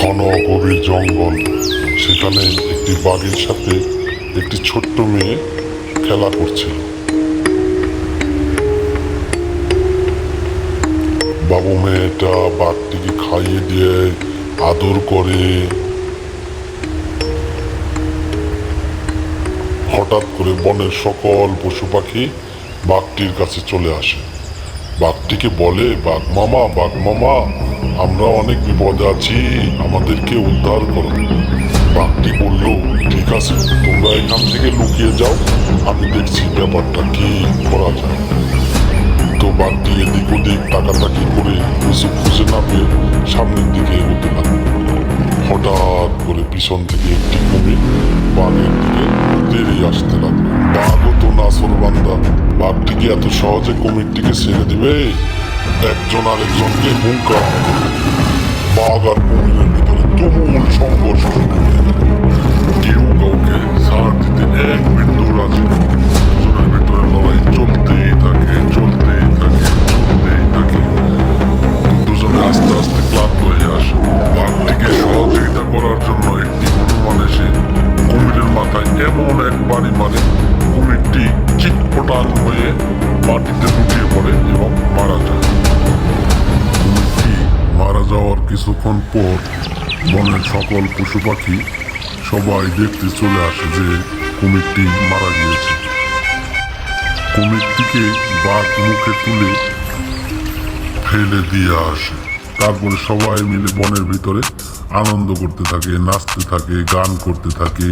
ঘন গভীর জঙ্গল। সেখানে একটি বাঘের সাথে একটি ছোট্ট মেয়ে খেলা করছিল। বাবু মেয়েটা বাঘটিকে খাইয়ে দিয়ে আদর করে হঠাৎ করে বনের সকল পশু পাখি বাঘটির কাছে চলে আসে। বাঘটিকে বলে, বাঘ মামা বাঘ মামা। আমরা অনেক বিপদে আছি, আমাদেরকে উদ্ধার করো। বাঘটি বলল, ঠিক আছে, তোমরা এখান থেকে লুকিয়ে যাও, আমি দেখছি ব্যাপারটা কি করা যায়। তো বাঘটি এদিক ওদিক তাকাতাকি করে কিছু খুঁজে না পেয়ে সামনের দিকে এগোতে লাগল। হঠাৎ করে পিছন থেকে একটি কুমির বাঘের দিকে তেড়িয়ে আসতে লাগল। বাঘও তো না সরবান্দা বাঘটিকে এত সহজে কুমিরটিকে ছেড়ে দিবে? একজন আরেকজনকে হুঙ্কার বাঘ আর কুমিরের ভিতরে তুমুল সংঘর্ষ। কেউ কাউকে ছাড় দিতে এক বিন্দু রাজি দুজনের ভিতরে লড়াই চলতেই থাকে চলতেই থাকে চলতেই থাকে। দুজনে আস্তে আস্তে ক্লান্ত হয়ে আসে। বাঘটিকে সহযোগিতা করার জন্য একটি হনুমান এসে কুমিরের মাথায় এমন এক বাড়ি মারে, কুমিরটি চিটপটাং হয়ে মাটিতে কিছুক্ষণ পর বনের সকল পশু পাখি সবাই দেখতে চলে আসে যে কুমিরটি মারা গিয়েছে। কুমিরটিকে বাঘ মুখে তুলে ফেলে দিয়ে আসে। তারপরে সবাই মিলে বনের ভিতরে আনন্দ করতে থাকে, নাচতে থাকে, গান করতে থাকে।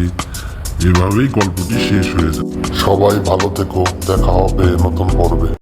এভাবেই গল্পটি শেষ হয়ে যায়। সবাই ভালো থেকো, দেখা হবে নতুন পর্বে।